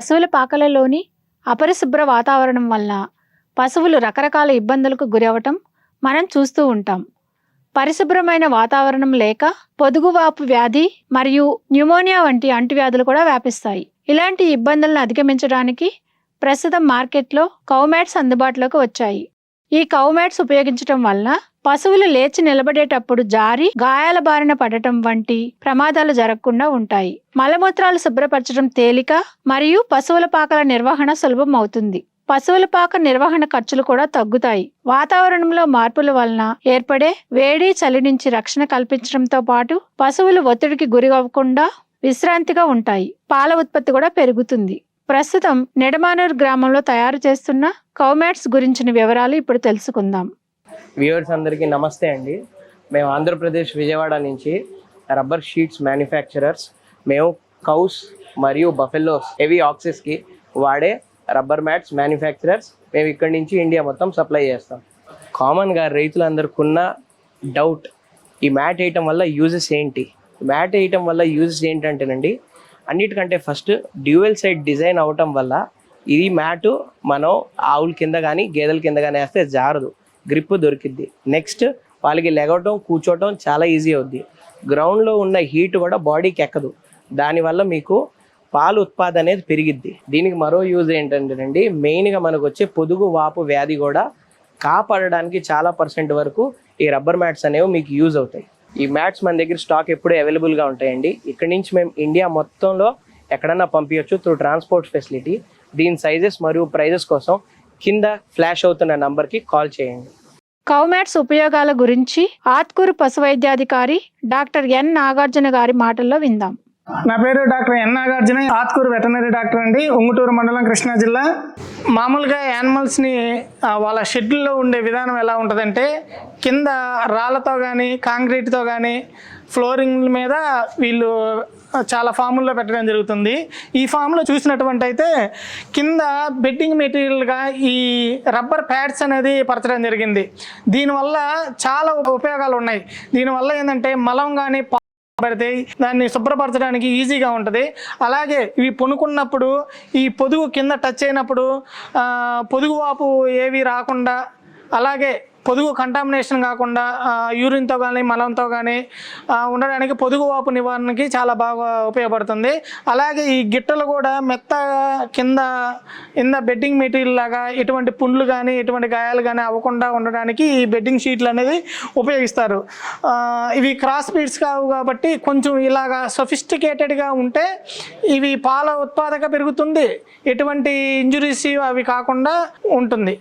పశువుల పాకలలోని అపరిశుభ్ర వాతావరణం వలన పశువులు రకరకాల ఇబ్బందులకు గురవటం మనం చూస్తూ ఉంటాం. పరిశుభ్రమైన వాతావరణం లేక పొదుగువాపు వ్యాధి మరియు న్యూమోనియా వంటి అంటువ్యాధులు కూడా వ్యాపిస్తాయి. ఇలాంటి ఇబ్బందులను అధిగమించడానికి ప్రస్తుతం మార్కెట్లో కౌమాట్స్ అందుబాటులోకి వచ్చాయి. ఈ కౌమాట్స్ ఉపయోగించటం వలన పశువులు లేచి నిలబడేటప్పుడు జారి గాయాల బారిన పడటం వంటి ప్రమాదాలు జరగకుండా ఉంటాయి. మలమూత్రాలు శుభ్రపరచడం తేలిక మరియు పశువుల పాకల నిర్వహణ సులభం అవుతుంది. పశువుల పాక నిర్వహణ ఖర్చులు కూడా తగ్గుతాయి. వాతావరణంలో మార్పుల వలన ఏర్పడే వేడి చలి నుంచి రక్షణ కల్పించడంతో పాటు పశువులు ఒత్తిడికి గురి అవ్వకుండా విశ్రాంతిగా ఉంటాయి. పాల ఉత్పత్తి కూడా పెరుగుతుంది. ప్రస్తుతం నెడమానూర్ గ్రామంలో తయారు చేస్తున్న కౌమాట్స్ గురించిన వివరాలు ఇప్పుడు తెలుసుకుందాం. వ్యూవర్స్ అందరికీ నమస్తే అండి. మేము ఆంధ్రప్రదేశ్ విజయవాడ నుంచి రబ్బర్ షీట్స్ మ్యానుఫ్యాక్చరర్స్. మేము కౌస్ మరియు బఫెలోస్ హెవీ ఆక్సెస్కి వాడే రబ్బర్ మ్యాట్స్ మ్యానుఫ్యాక్చరర్స్. మేము ఇక్కడి నుంచి ఇండియా మొత్తం సప్లై చేస్తాం. కామన్గా రైతులందరికీ ఉన్న డౌట్ ఈ మ్యాట్ వేయటం వల్ల యూజెస్ ఏంటి? మ్యాట్ వేయటం వల్ల యూజెస్ ఏంటంటేనండి అన్నిటికంటే ఫస్ట్ డ్యూయల్ సైడ్ డిజైన్ అవటం వల్ల ఇది మ్యాటు మనం ఆవుల కింద కానీ గేదెల కింద కానీ వేస్తే జారదు. గ్రిప్ దొరికిద్ది. నెక్స్ట్ వాళ్ళకి లెగవటం కూర్చోవటం చాలా ఈజీ అవుద్ది. గ్రౌండ్లో ఉన్న హీట్ కూడా బాడీకి ఎక్కదు. దానివల్ల మీకు పాలు ఉత్పాదన అనేది పెరిగిద్ది. దీనికి మరో యూజ్ ఏంటంటేనండి మెయిన్గా మనకు వచ్చే పొదుగు వాపు వ్యాధి కూడా కాపాడడానికి చాలా పర్సెంట్ వరకు ఈ రబ్బర్ మ్యాట్స్ అనేవి మీకు యూజ్ అవుతాయి. ఈ మ్యాట్స్ మన దగ్గర స్టాక్ ఎప్పుడూ అవైలబుల్గా ఉంటాయండి. ఇక్కడ నుంచి మేము ఇండియా మొత్తంలో ఎక్కడన్నా పంపించవచ్చు త్రూ ట్రాన్స్పోర్ట్ ఫెసిలిటీ. దీని సైజెస్ మరియు ప్రైజెస్ కోసం కింద ఫ్లాష్ అవుతున్న నంబర్కి కాల్ చేయండి. కౌమాట్స్ ఉపయోగాల గురించి ఆత్కూరు పశు వైద్యాధికారి డాక్టర్ ఎన్ నాగార్జున గారి మాటల్లో విందాం. నా పేరు doctor N Nagarjuna Athkuru veterinary doctor అండి ఉంగుటూరు మండలం కృష్ణా జిల్లా. మామూలుగా యానిమల్స్ని వాళ్ళ షెడ్యూల్లో ఉండే విధానం ఎలా ఉంటుందంటే కింద రాళ్ళతో కానీ కాంక్రీట్తో కానీ ఫ్లోరింగ్ మీద వీళ్ళు చాలా ఫాముల్లో పెట్టడం జరుగుతుంది. ఈ ఫామ్లో చూసినటువంటి అయితే కింద బెడ్డింగ్ మెటీరియల్గా ఈ రబ్బర్ ప్యాడ్స్ అనేది పరచడం జరిగింది. దీనివల్ల చాలా ఉపయోగాలు ఉన్నాయి. దీనివల్ల ఏంటంటే మలం కానీ పడితే దాన్ని శుభ్రపరచడానికి ఈజీగా ఉంటుంది. అలాగే ఇవి పొనుకున్నప్పుడు ఈ పొదుగు కింద టచ్ అయినప్పుడు పొదుగు వాపు ఏవి రాకుండా అలాగే పొదుగు కంటామినేషన్ కాకుండా యూరిన్తో కానీ మలంతో కానీ ఉండడానికి పొదుగు వాపు నివారణకి చాలా బాగా ఉపయోగపడుతుంది. అలాగే ఈ గిట్టలు కూడా మెత్తగా కింద కింద బెడ్డింగ్ మెటీరియల్ లాగా ఎటువంటి పుండ్లు కానీ ఎటువంటి గాయాలు కానీ అవ్వకుండా ఉండడానికి ఈ బెడ్డింగ్ షీట్లు అనేది ఉపయోగిస్తారు. ఇవి క్రాస్ బీడ్స్ కావు కాబట్టి కొంచెం ఇలాగా సొఫిస్టికేటెడ్గా ఉంటే ఇవి పాల ఉత్పాదక పెరుగుతుంది. ఎటువంటి ఇంజురీస్ అవి కాకుండా ఉంటుంది.